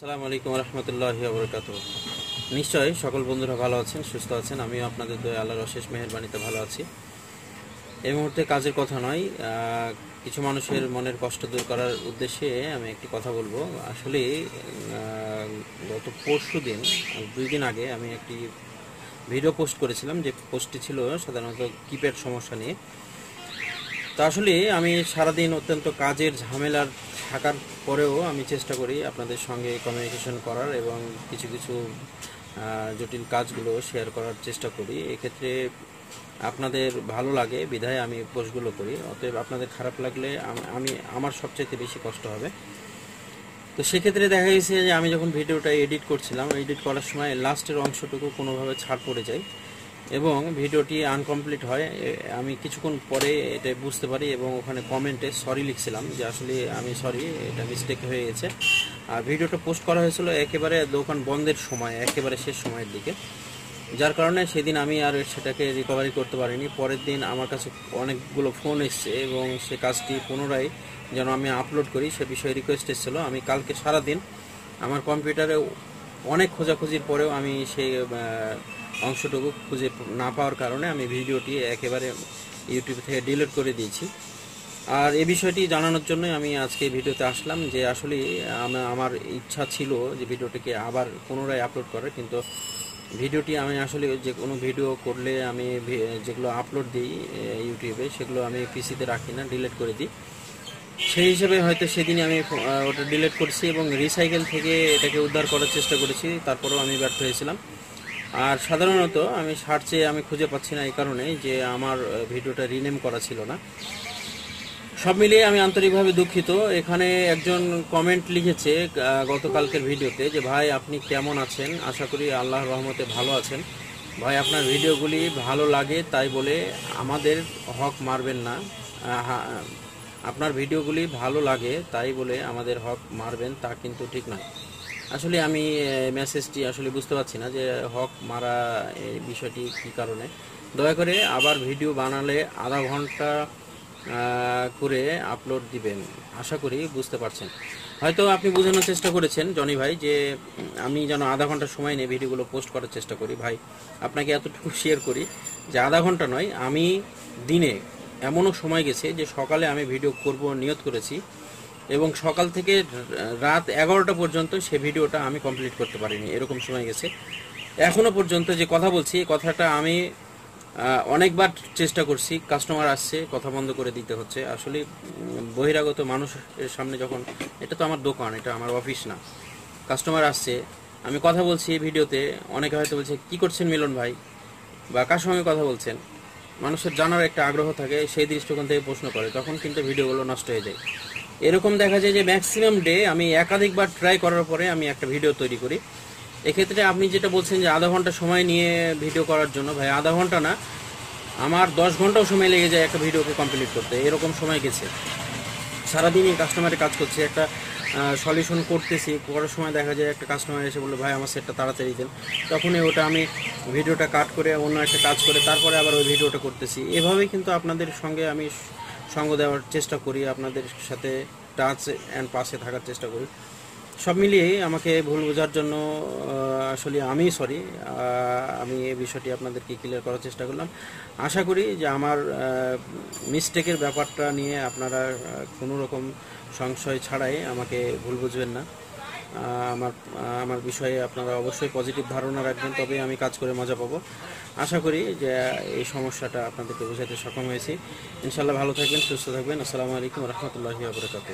আসসালামু আলাইকুম রহমতুল্লাহ বরকাত নিশ্চয়ই সকল বন্ধুরা ভালো আছেন, সুস্থ আছেন, আমিও আপনাদের দয়া, আল্লাহর অশেষ মেহেরবানিতে ভালো আছি। এই মুহূর্তে কাজের কথা নয় কিছু মানুষের মনের কষ্ট দূর করার উদ্দেশ্যে আমি একটি কথা বলব। আসলে গত পরশু দিন, দুই দিন আগে আমি একটি ভিডিও পোস্ট করেছিলাম, যে পোস্টটি ছিল সাধারণত কিপ্যাড সমস্যা নিয়ে। তা আসলে আমি সারাদিন অত্যন্ত কাজের ঝামেলার থাকার পরেও আমি চেষ্টা করি আপনাদের সঙ্গে কমিউনিকেশন করার এবং কিছু কিছু জটিল কাজগুলো শেয়ার করার চেষ্টা করি। এক্ষেত্রে আপনাদের ভালো লাগে, বিধায় আমি পোস্টগুলো করি। অতএব আপনাদের খারাপ লাগলে আম- আমি, আমার সবচাইতে বেশি কষ্ট হবে। তো সেক্ষেত্রে দেখা গেছে যে আমি যখন ভিডিওটা এডিট করছিলাম এডিট করার সময় লাস্টের অংশটুকু কোনোভাবে ছাড় পড়ে যায়। এবং ভিডিওটি আনকমপ্লিট হয়। আমি কিছুক্ষণ পরে এটা বুঝতে পারি এবং ওখানে কমেন্টে সরি লিখছিলাম যে আসলে আমি সরি এটা মিস্টেক হয়ে গেছে। আর ভিডিওটা পোস্ট করা হয়েছিল একেবারে দোকান বন্ধের সময়, একেবারে শেষ সময়ের দিকে। যার কারণে সেদিন আমি আর সেটাকে রিকভারি করতে পারিনি। পরের দিন আমার কাছে অনেকগুলো ফোন এসছে এবং সে কাজটি পুনরায় যেন আমি আপলোড করি, সে বিষয়ে রিকোয়েস্ট এসেছিল। আমি কালকে সারাদিন আমার কম্পিউটারে অনেক খোঁজাখুঁজির পরেও আমি সেই অংশটুকু খুঁজে না পাওয়ার কারণে আমি ভিডিওটি একেবারে ইউটিউব থেকে ডিলিট করে দিয়েছি। আর এই বিষয়টি জানানোর জন্য আমি আজকে ভিডিওতে আসলাম যে আসলে আমার ইচ্ছা ছিল যে ভিডিওটিকে আবার পুনরায় আপলোড করার কিন্তু ভিডিওটি আমি আসলে যে কোনো ভিডিও করলে আমি যেগুলো আপলোড দিই ইউটিউবে সেগুলো আমি পিসিতে রাখি না ডিলিট করে দিই। সেই হিসেবে হয়তো সেদিনই আমি ওটা ডিলিট করছি এবং রিসাইকেল থেকে এটাকে উদ্ধার করার চেষ্টা করেছি, তারপরেও আমি ব্যর্থ হয়েছিলাম। আর সাধারণত আমি সার্চে আমি খুঁজে পাচ্ছি না এই কারণে যে আমার ভিডিওটা রিনেম করা ছিল না। সব মিলিয়ে আমি আন্তরিকভাবে দুঃখিত। এখানে একজন কমেন্ট লিখেছে গতকালকের ভিডিওতে যে, ভাই, আপনি কেমন আছেন? আশা করি আল্লাহর রহমতে ভালো আছেন। ভাই, আপনার ভিডিওগুলি ভালো লাগে তাই বলে আমাদের হক মারবেন না। আপনার ভিডিওগুলি ভালো লাগে তাই বলে আমাদের হক মারবেন তা কিন্তু ঠিক নয়। আসলে আমি মেসেজটি আসলে বুঝতে পারছি না যে হক মারা এই বিষয়টি কী কারণে। দয়া করে আবার ভিডিও বানালে আধা ঘণ্টা করে আপলোড দিবেন। আশা করি বুঝতে পারছেন। হয়তো আপনি বোঝানোর চেষ্টা করেছেন, জনি ভাই, যে আমি যেন আধা ঘণ্টা সময় নিয়ে ভিডিওগুলো পোস্ট করার চেষ্টা করি। ভাই, আপনাকে এতটুকু শেয়ার করি যে আধা ঘণ্টা নয়, আমি দিনে এমনও সময় গেছে যে সকালে আমি ভিডিও করব, নিয়ত করেছি। এবং সকাল থেকে রাত এগারোটা পর্যন্ত সে ভিডিওটা আমি কমপ্লিট করতে পারিনি, এরকম সময় গেছে। এখনও পর্যন্ত যে কথা বলছি কথাটা আমি অনেকবার চেষ্টা করছি কাস্টমার আসছে, কথা বন্ধ করে দিতে হচ্ছে। আসলে বহিরাগত মানুষের সামনে যখন, এটা তো আমার দোকান, এটা আমার অফিস না। কাস্টমার আসছে, আমি কথা বলছি এই ভিডিওতে, অনেকে হয়তো বলছে, কি করছেন মিলন ভাই? বা, কার সঙ্গে কথা বলছেন? মানুষের জানার একটা আগ্রহ থাকে, সেই দৃষ্টিকোণ থেকে প্রশ্ন করে, তখন কিন্তু ভিডিওগুলো নষ্ট হয়ে যায়। এরকম দেখা যায় যে ম্যাক্সিমাম ডে আমি একাধিকবার ট্রাই করার পরে আমি একটা ভিডিও তৈরি করি। এক্ষেত্রে আপনি যেটা বলছেন যে আধা ঘণ্টা সময় নিয়ে ভিডিও করার জন্য, ভাই, আধা ঘণ্টা না, আমার দশ ঘন্টাও সময় লেগে যায় একটা ভিডিওকে কমপ্লিট করতে। এরকম সময় গেছে। সারাদিনই কাস্টমারে কাজ করছে। একটা সলিউশন করতেছি। করার সময় দেখা যায় একটা কাস্টমার এসে বলল, ভাই, আমার সেটটা তাড়াতাড়ি দেন। তখনই ওটা আমি ভিডিওটা কাট করে অন্য একটা কাজ করে, তারপরে আবার ওই ভিডিওটা করতেছি। এভাবেই কিন্তু আপনাদের সঙ্গে আমি সঙ্গ দেওয়ার চেষ্টা করি, আপনাদের সাথে টাচ অ্যান্ড পাশে থাকার চেষ্টা করি। সব মিলিয়ে আমাকে ভুল বোঝার জন্য আসলে আমি সরি আমি এই বিষয়টি আপনাদেরকে ক্লিয়ার করার চেষ্টা করলাম। আশা করি যে আমার মিস্টেকের ব্যাপারটা নিয়ে আপনারা কোনো রকম সংশয় ছাড়াই আমাকে ভুল বুঝবেন না। আমার আমার বিষয়ে আপনারা অবশ্যই পজিটিভ ধারণা রাখবেন তবে আমি কাজ করে মজা পাবো। আশা করি যে এই সমস্যাটা আপনাদেরকে বোঝাতে সক্ষম হয়েছি। ইনশাল্লাহ ভালো থাকবেন, সুস্থ থাকবেন। আসসালামু আলাইকুম রহমতুল্লাহি আবরকাত